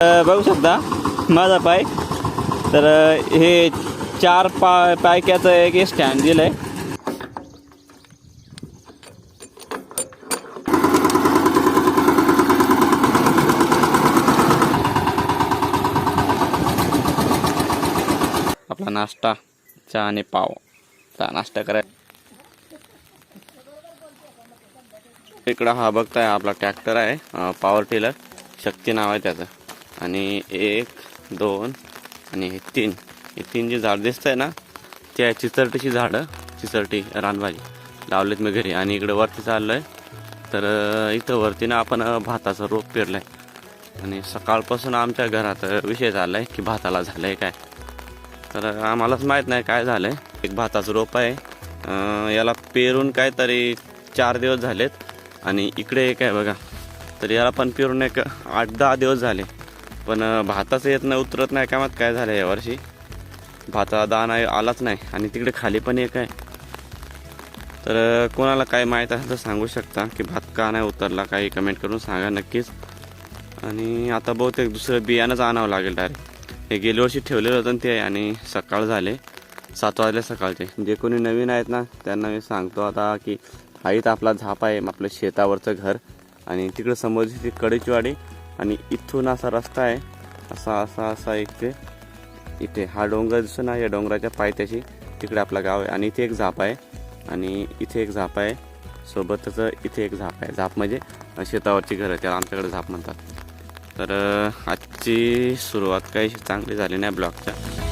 बघू शकता. माझा पाय. तर हे चार पा पायक्याचं एक स्टँड दिलंय. आपला नाश्ता चहा आणि पाव. चहा नाश्ता कराय इकडं हा बघताय आपला ट्रॅक्टर आहे. पॉवर टिलर शक्ती नाव आहे त्याचं. आणि एक दोन आणि हे तीन. हे तीन जे झाड दिसत आहे ना ते आहे चिचरटीची झाडं चिचरटी रानभाजी. लावलेत मी घरी आणि इकडं वरती चाललो आहे तर इथं वरती ना आपण भाताचं रोप पेरलं आहे आणि सकाळपासून आमच्या घरात विषय झाला आहे की भाताला झालं आहे काय. तर आम्हालाच माहीत नाही काय झालं आहे एक भाताचं रोप आहे. याला पेरून काहीतरी चार दिवस झालेत. आणि इकडे एक आहे बघा. तर याला पण पेरून एक आठ दहा दिवस झाले. पण भाताचं येत नाही उतरत नाही काय काय झालं यावर्षी भाता दाना आलाच नाही आणि तिकडे खाली पण एक आहे. तर कोणाला काय माहीत असेल तर सांगू शकता की भात का नाही उतरला काही कमेंट करून सांगा नक्कीच. आणि आता बहुतेक दुसरं बियाणंच आणावं लागेल डायरेक्ट हे गेल्या वर्षी ठेवलेलं होतं ते आणि सकाळ झाले. सात वाजले सकाळचे. जे कोणी नवीन आहेत ना त्यांना मी सांगतो आता की हा आपला झाप आहे आपलं शेतावरचं घर. आणि तिकडं समोर ती कडेचीवाडी आणि इथून असा रस्ता आहे. असा असा असा एक इथे. हा डोंगर दिसतो ना या डोंगराच्या पायथ्याशी तिकडे आपला गाव आहे. आणि इथे एक झाप आहे. आणि इथे एक झाप आहे. सोबतच इथे एक झाप आहे. झाप म्हणजे शेतावरची घरं. त्याला आमच्याकडे झाप म्हणतात. तर आजची सुरुवात काही चांगली झाली नाही ब्लॉगच्या.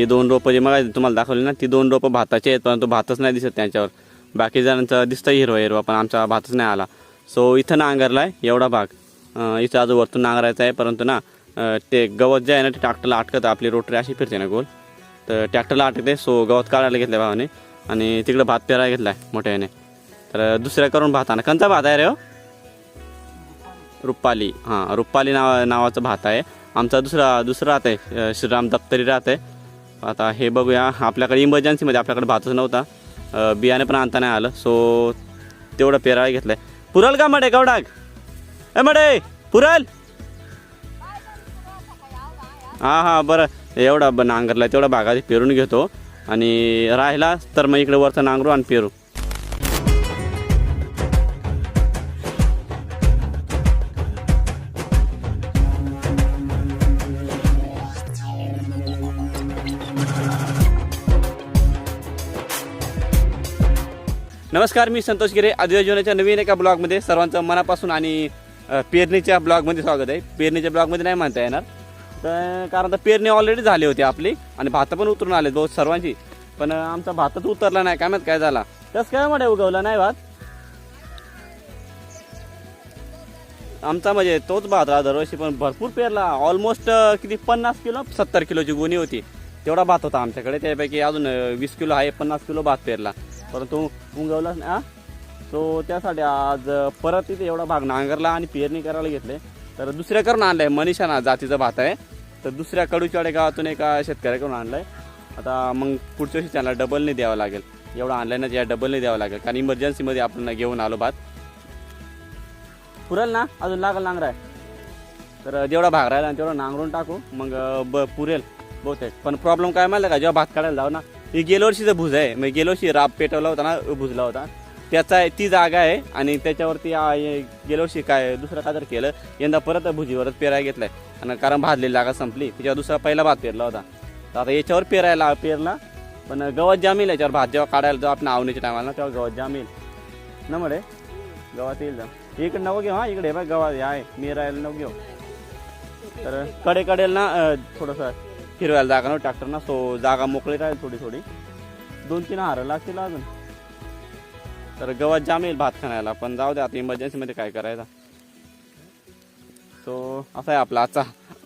ही दोन रोपं जे मला तुम्हाला दाखवली ना ती दोन रोपं भाताची आहेत परंतु भातच नाही दिसत त्यांच्यावर. बाकी जणांचं दिसतं हिरवा हिरवा पण आमचा भातच नाही आला. सो इथं नांगरला आहे एवढा भाग. इथं आज वरतून नांगरायचा आहे परंतु ना ते गवत जे आहे ना ते ट्रॅक्टरला अटकतं आपली रोटरी अशी फिरते ना गोल. तर ट्रॅक्टरला अटकते सो गवत काढायला घेतलं भावाने. आणि तिकडं भात पेरायला घेतला आहे मोठ्या याने तर दुसऱ्या करून भात आणा. कोणता भात आहे रे हो? रुपाली हां रुपाली नावा नावाचं भात आहे. आमचा दुसरा दुसरा राहत आहे श्रीराम दप्तरी राहत आहे आता हे बघूया. आपल्याकडे इमर्जन्सीमध्ये आपल्याकडे भातच नव्हता. बियाणे पण आणता नाही आलं. सो तेवढं पेरायला घेतलं आहे पुरल का मडे कवडाग ए मडे पुरल? हां हां बरं. एवढा नांगरला तेवढा भागात पेरून घेतो. आणि राहिला तर मग इकडे वरचं नांगरू आणि पेरू. नमस्कार मी संतोष गिरे. आदिवासी जीवनाच्या नवीन एका ब्लॉगमध्ये सर्वांचं मनापासून आणि पेरणीच्या ब्लॉगमध्ये स्वागत आहे. पेरणीच्या ब्लॉगमध्ये नाही म्हणता येणार. तर कारण तर पेरणी ऑलरेडी झाली होती आपली आणि भात पण उतरून आले बहुत सर्वांची. पण आमचा भातच उतरला नाही. काय म्हणत काय झाला. तसं काय म्हणे उगवला नाही भात? आमचा म्हणजे तोच भात दरवर्षी पण भरपूर पेरला. ऑलमोस्ट किती? पन्नास किलो सत्तर किलोची गुणी होती. तेवढा भात होता आमच्याकडे. त्यापैकी अजून वीस किलो आहे. पन्नास किलो भात पेरला. परंतु उगवलाच नाही हा? सो त्यासाठी आज परत इथे एवढा भाग नांगरला आणि पेरणी करायला घेतले. तर दुसऱ्याकडून आणलं आहे मनीषा ना जातीचा भात आहे. तर दुसऱ्या कडूच्याडे गावातून एका शेतकऱ्याकडून आणलाय. आता मग पुढच्या वर्षी त्यांना डबलने द्यावं लागेल. एवढा आणलाय ना या डबलने द्यावं लागेल. कारण इमर्जन्सीमध्ये आपण घेऊन आलो भात. पुरेल ना? अजून लागल नांगराय. तर जेवढा भाग राहिला तेवढा नांगरून टाकू. मग ब पुरेल बहुतेक. पण प्रॉब्लेम काय माहिती का? जेव्हा भात काढायला जाऊ ना ही गेल्या वर्षीचा भुज आहे. म्हणजे गेल्या वर्षी राब पेटवला होता ना भुजला होता. त्याचा आहे- ती जागा आहे आणि त्याच्यावरती गेल्या वर्षी काय दुसरं काय केलं यंदा परत भुजीवरच पेरायला घेतलाय. आणि कारण भाजलेली जागा संपली त्याच्यावर दुसरा पहिला भात पेरला होता. तर आता याच्यावर पेरायला पेरला पण गवत जामील याच्यावर. भात जेव्हा काढायला जाऊ आपण आवणीच्या टायमाला तेव्हा गवत जामील ना म्हणे गवत येईल जा इकडे नको घेऊ हा इकडे बघ गवत आहे मी मिरायला नको घेऊ. तर कडे कडेल ना थोडंसं फिरवायला जागा नव्हती ट्रॅक्टर ना सो जागा मोकळी राहील थोडी थोडी. दोन तीन हारं लागतील अजून. तर गवत जाम येईल भात खाण्याला पण जाऊ दे आता इमर्जन्सीमध्ये काय करायचं. सो असा आहे आपला आजचा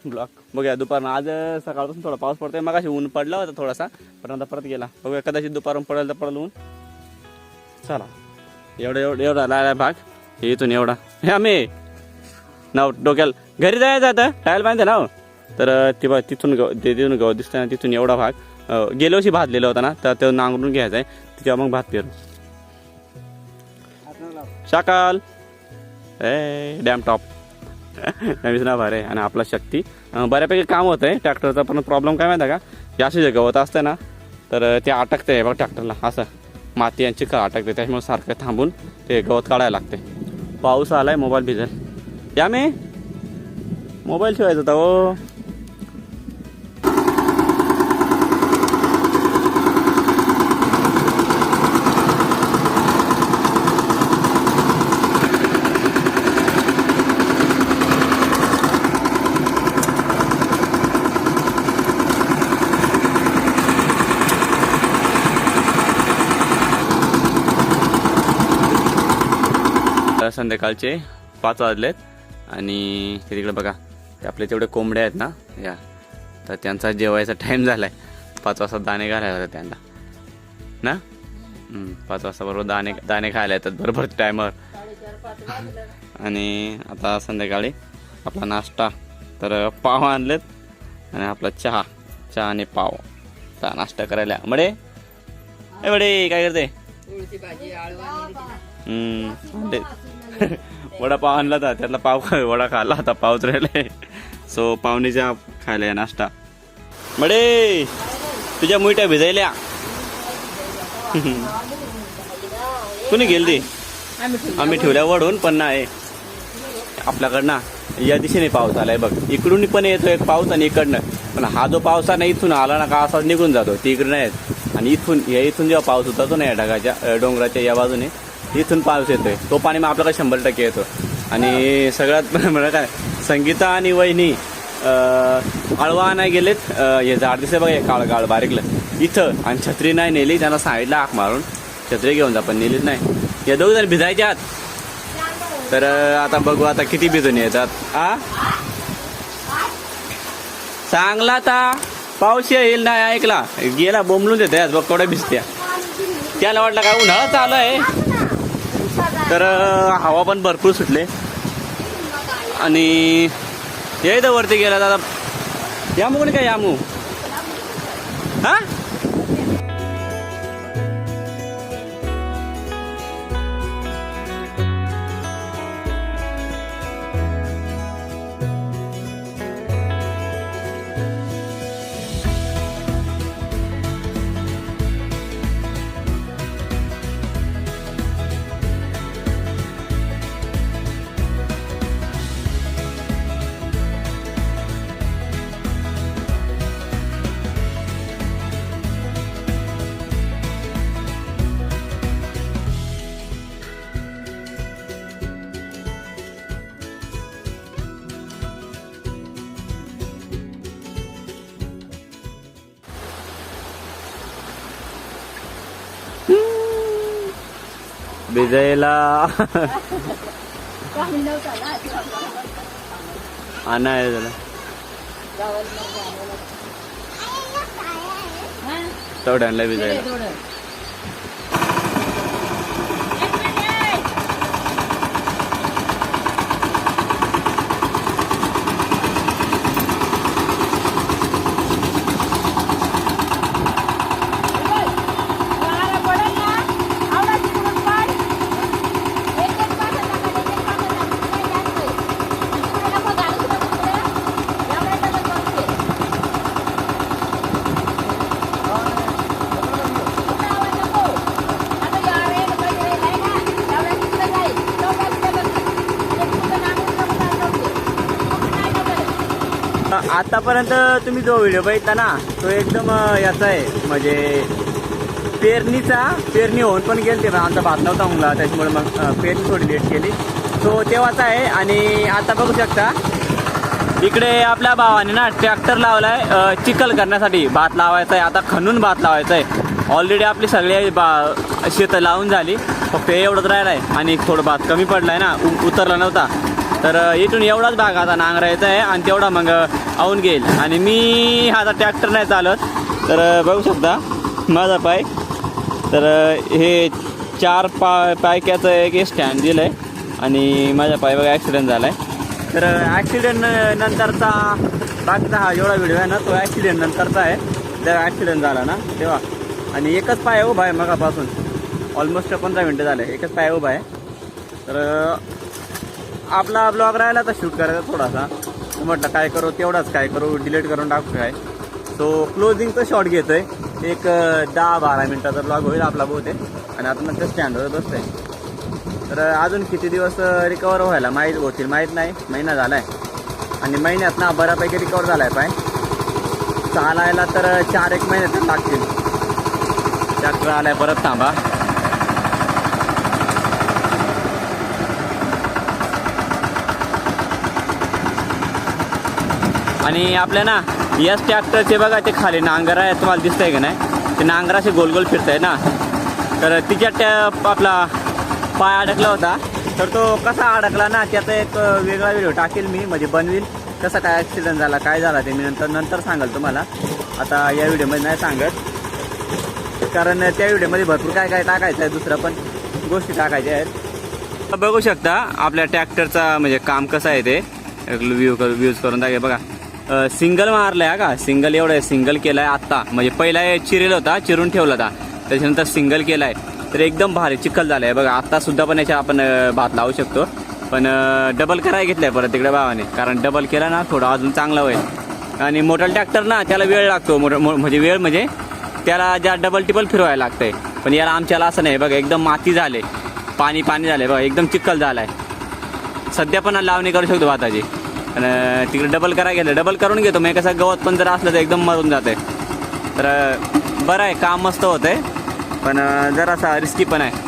ब्लॉक बघूया दुपारनं. आज सकाळपासून थोडा पाऊस पडतोय. मग अशी ऊन पडला होता थोडासा पण आता परत गेला. बघूया कदाचित दुपारून पडेल तर पडेल ऊन. चला. एवढं एवढं एवढा लायला भाग. हे इथून एवढा. हे आम्ही. नाव डोक्याला. घरी जायचं आता. टायल बांधते ना हो. तर ते ती तिथून गव ते तिथून गवत दिसतंय ना तिथून एवढा भाग गेल्या वर्षी भाजलेला होता ना तर तो नांगरून घ्यायचा आहे तिच्या मग भात पेरू. शाकाल. ए डॅम टॉप. नवीन ना भारे आणि आपला शक्ती. बऱ्यापैकी काम होतं आहे ट्रॅक्टरचा पण प्रॉब्लेम काय माहिती आहे का? जास्त असे जे गवत असतं ना तर ते अटकते बघ ट्रॅक्टरला असं. माती यांची का अटकते त्याच्यामुळे सारखं थांबून ते गवत काढायला लागते पाऊस आलाय मोबाईल भिजेल. या मी. मोबाईल ठेवायचा होता हो संध्याकाळचे पाच वाजलेत. आणि ते तिकडे बघा ते आपले तेवढे कोंबड्या आहेत ना या. तर त्यांचा जेवायचा टाईम झालाय. पाच वाजता दाणे घालायला होते त्यांना. ना? पाच वाजता बरोबर दाणे दाणे खायला येतात बरोबर टायमर आणि आता संध्याकाळी आपला नाश्ता. तर पाव आणलेत आणि आपला चहा चहा आणि पाव. चहा नाश्ता करायला. मडे? ए मडे काय करते? वडा भाजी वडापाव आणला होता. त्यातला पाव वडा खाल्ला होता पाव उतरले सो पावणीच्या खायला या नाश्ता. मडे तुझ्या मुईट्या भिजायल्या. कुणी गेली ती आम्ही ठेवल्या वडून पण नाही. आपल्याकडनं या दिशेने पाऊस आलाय बघ. इकडून पण येतो एक पाऊस आणि इकडनं. पण हा जो पाऊस आहे ना इथून आला ना का असा निघून जातो. तिकडनं नाही येत. आणि इथून या इथून जेव्हा पाऊस उतरतो ना या ढगाच्या डोंगराच्या या बाजूने इथून पाऊस येतोय. तो पाणी मग आपल्याकडे शंभर टक्के येतो. आणि सगळ्यात म्हणजे काय संगीता आणि वहिनी आळवा नाही गेलेत. हे झाड दिसते बघा काळ काळ बारीकलं. इथं आणि छत्री नाही नेली त्यांना साईडला आख मारून छत्री घेऊन जा पण नेलीच नाही. या दोघ जण भिजायच्या आत. तर आता बघू आता किती भिजून येतात. आ? चांगला आता पाऊस येईल नाही ऐकला. गेला बोंबलून देते आज बघ केवढ्या भिजत्या. त्याला वाटलं काय उन्हाळा चालू आहे. तर हवा पण भरपूर सुटले. आणि ये तर वरती गेला दादा. यामू कोणी काय यामू? हा? भिजायला आणा आहे त्याला तेवढ्या आणलाय भिजायला आतापर्यंत तुम्ही जो व्हिडिओ बघितला ना तो एकदम याचा आहे. म्हणजे पेरणीचा पेरणी होऊन पण गेलते पण आमचा भात नव्हता मुला त्याच्यामुळे मग पेरणी थोडी लेट केली. तो तेव्हाचा आहे आणि आता बघू शकता. इकडे आपल्या भावाने ना ट्रॅक्टर लावलाय आहे चिखल करण्यासाठी. भात लावायचा आहे आता खणून भात लावायचा आहे ऑलरेडी आपली सगळी बा शेतं लावून झाली. फक्त एवढंच राहिलं आहे आणि थोडं भात कमी पडलाय ना उ- उतरला नव्हता. तर इथून एवढाच भाग आता नांगरायचा आहे आणि तेवढा मग आऊन घेईल. आणि मी आता ट्रॅक्टर नाही चालत. तर बघू शकता माझा पाय. तर हे चार पा पायक्याचं एक स्टँड दिलं आहे आणि माझ्या पाय बघा ॲक्सिडेंट झाला आहे तर ॲक्सिडेंट नंतरचा बाकीचा हा जेवढा व्हिडिओ आहे ना तो ॲक्सिडेंट नंतरचा आहे. जेव्हा ॲक्सिडेंट झाला ना तेव्हा. आणि एकच पाय उभा आहे मगापासून. ऑलमोस्ट पंधरा मिनटं झाले एकच पाय उभा आहे. तर आपला ब्लॉग राहिला तर शूट करायचा थोडासा. म्हटलं काय करू? तेवढाच काय करू? डिलीट करून टाकू काय? सो क्लोजिंगचं शॉट घेतोय. एक दहा बारा मिनटाचा ब्लॉग होईल आपला बहुतेक. आणि आता नंतर स्टँडवर बसतोय. तर अजून किती दिवस रिकवर व्हायला माहीत होतील माहीत नाही. महिना झाला आहे आणि महिन्यात ना बऱ्यापैकी रिकवर झाला आहे पाय. चालायला तर चार एक महिने तर लागतील. ट्रॅक्टर आलाय परत थांबा. आणि आपल्या ना याच ट्रॅक्टरचे बघा ते खाली नांगर आहे तुम्हाला दिसतंय का नाही? ते नांगर असे गोल गोल फिरत आहे ना. तर तिच्या त्या आपला पाय अडकला होता. तर तो कसा अडकला ना त्याचा एक वेगळा व्हिडिओ टाकेल मी म्हणजे बनवील. कसा काय ॲक्सिडेंट झाला काय झाला ते मी नंतर नंतर सांगाल तुम्हाला. आता या व्हिडिओमध्ये नाही सांगत. कारण त्या व्हिडिओमध्ये भरपूर काय काय टाकायचं आहे दुसरं पण गोष्टी टाकायच्या आहेत. बघू शकता आपल्या ट्रॅक्टरचा म्हणजे काम कसं आहे ते. व्ह्यू व्ह्यूज करून टाके बघा. सिंगल मारलाय का? सिंगल एवढं सिंगल केलाय आत्ता. म्हणजे पहिला चिरेल होता चिरून ठेवला होता. त्याच्यानंतर सिंगल केलाय. तर एकदम भारी चिखल झालाय. बघा आत्ता सुद्धा पण याच्या आपण भात लावू शकतो. पण डबल करायला घेतलाय परत तिकडे भावाने. कारण डबल केला ना थोडं अजून चांगला होईल. आणि मोठा ट्रॅक्टर ना त्याला वेळ लागतो. मोठं मो- म्हणजे वेळ म्हणजे त्याला ज्या डबल टिबल फिरवायला लागतंय. पण याला आमच्याला असं नाही. बघा एकदम माती झाले. पाणी पाणी झाले. बघा एकदम चिखल झालाय. सध्या पण लावणी करू शकतो भाताची. आणि तिकडे डबल करायला गेलं डबल करून घेतो. मग कसं गवत पण जर असलं तर एकदम मरून जाते. तर बरं आहे काम मस्त होतं आहे पण जरासा रिस्की पण आहे.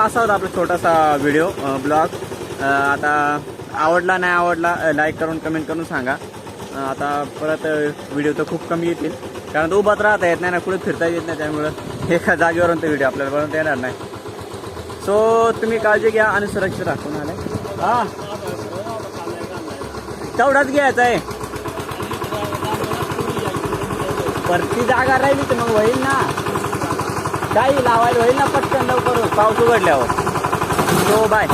असा होता आपला छोटासा व्हिडिओ ब्लॉग आता आवडला नाही आवडला लाईक करून कमेंट करून सांगा. आता परत व्हिडिओ तर खूप कमी येतील. कारण तो उभाच राहता येत नाही ना कुठे फिरता येत नाही त्यामुळं. एका जागेवरून तो व्हिडिओ आपल्याला बनवता येणार नाही. सो तुम्ही काळजी घ्या आणि सुरक्षित राखून आले हा. तेवढाच घ्यायचा आहे. परती जागा राहिली तर मग होईल ना. काही लावायला होईल ना पटकन लवकर? पाऊस उघडल्यावर. हो बाय.